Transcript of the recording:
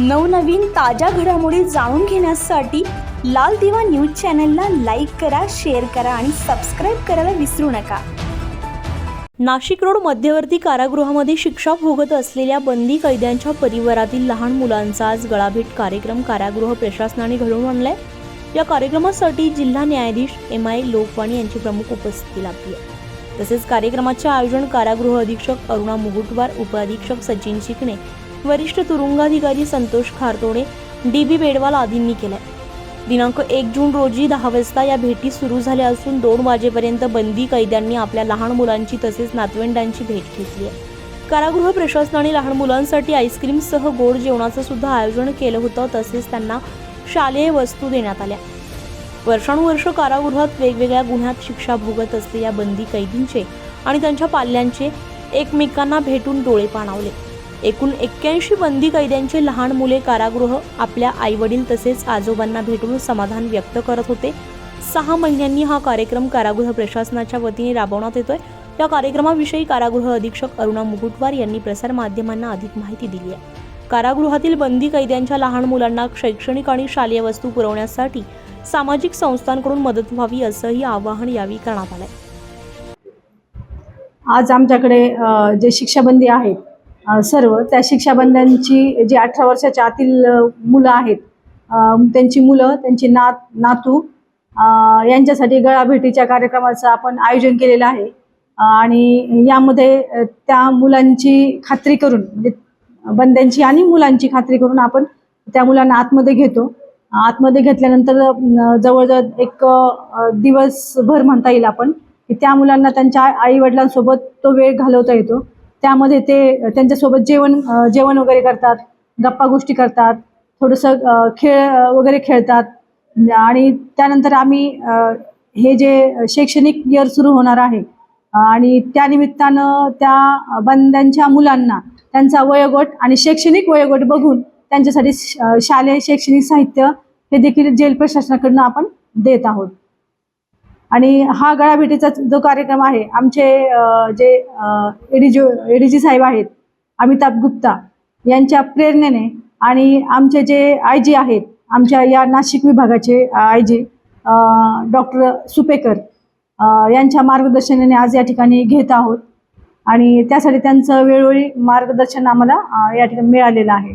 नवनवीन ताज्या घडामोडी जाणून घेण्यासाठी लाल दिवा न्यूज चॅनलला लाईक करा शेअर करा आणि सबस्क्राईब करायला विसरू नका. नाशिक रोड मध्यवर्ती कारागृहामध्ये शिक्षा भोगत असलेल्या बंदी कैद्यांच्या परिवारातील लहान मुलांचा आज गळाभेट कार्यक्रम. कारागृह प्रशासनाने घडवून आणलाय. या कार्यक्रमासाठी जिल्हा न्यायाधीश एम आय लोकवाणी यांची प्रमुख उपस्थिती लाभली आहे. तसेच कार्यक्रमाचे आयोजन कारागृह अधीक्षक अरुणा मुगुटवार उपअधीक्षक सचिन चिकणे वरिष्ठ तुरुंगाधिकारी संतोष खारतोडे डी बी बेडवाल आदींनी केलंय. दिनांक एक जून रोजी दहा वाजता या भेटी सुरू झाल्या असून दोन वाजेपर्यंत बंदी कैद्यांनी आपल्या लहान मुलांची तसेच नातवंडांची भेट घेतली आहे. कारागृह प्रशासनाने लहान मुलांसाठी आईस्क्रीमसह गोड जेवणाचं सुद्धा आयोजन केलं होतं तसेच त्यांना शालेय वस्तू देण्यात आल्या. वर्षानुवर्ष कारागृहात वेगवेगळ्या गुन्ह्यात शिक्षा भोगत असलेल्या बंदी कैदींचे आणि त्यांच्या पाल्यांचे एकमेकांना भेटून डोळे पाणावले. एकूण एक्क्याऐंशी बंदी कैद्यांचे लहान मुले कारागृह आपल्या आईवडील तसेच आजोबांना भेटून समाधान व्यक्त करत होते. सहा महिन्यांनी हा कार्यक्रम कारागृह प्रशासनाच्या वतीने राबवण्यात येतोय. या कार्यक्रमाविषयी कारागृह अधीक्षक अरुणा मुकुटवार यांनी प्रसारमाध्यमांना अधिक माहिती दिली आहे. कारागृहातील बंदी कैद्यांच्या लहान मुलांना शैक्षणिक आणि शालेय वस्तू पुरवण्यासाठी सामाजिक संस्थांकडून मदत व्हावी असंही आवाहन यावेळी करण्यात आलंय. आज आमच्याकडे जे शिक्षाबंदी आहेत सर्व त्या शिक्षाबंद्यांची जी अठरा वर्षाच्या आतील मुलं आहेत त्यांची मुलं त्यांची नात नातू यांच्यासाठी गळाभेटीच्या कार्यक्रमाचं आपण आयोजन केलेलं आहे. आणि यामध्ये त्या मुलांची खात्री करून म्हणजे बंद्यांची आणि मुलांची खात्री करून आपण त्या मुलांना आतमध्ये घेतो. आतमध्ये घेतल्यानंतर जवळजवळ एक दिवसभर म्हणता येईल आपण की त्या मुलांना त्यांच्या आई वडिलांसोबत तो वेळ घालवता येतो. त्यामध्ये ते त्यांच्यासोबत जेवण जेवण वगैरे करतात गप्पा गोष्टी करतात थोडंसं खेळ वगैरे खेळतात. आणि त्यानंतर आम्ही अ, हे जे शैक्षणिक इयर सुरू होणार आहे आणि त्यानिमित्तानं त्या बंद्यांच्या मुलांना त्यांचा वयोगट आणि शैक्षणिक वयोगट बघून त्यांच्यासाठी शालेय शैक्षणिक साहित्य हे देखील जेल प्रशासनाकडनं आपण देत आहोत. आणि हा गळाभेटीचा जो कार्यक्रम आहे आमचे जे एडीजी एडीजी साहेब आहेत अमिताभ गुप्ता यांच्या प्रेरणेने आणि आमचे जे आय जी आहेत आमच्या या नाशिक विभागाचे आय जी डॉक्टर सुपेकर यांच्या मार्गदर्शनाने आज या ठिकाणी घेत आहोत. आणि त्यासाठी त्यांचं वेळोवेळी मार्गदर्शन आम्हाला या ठिकाणी मिळालेलं आहे.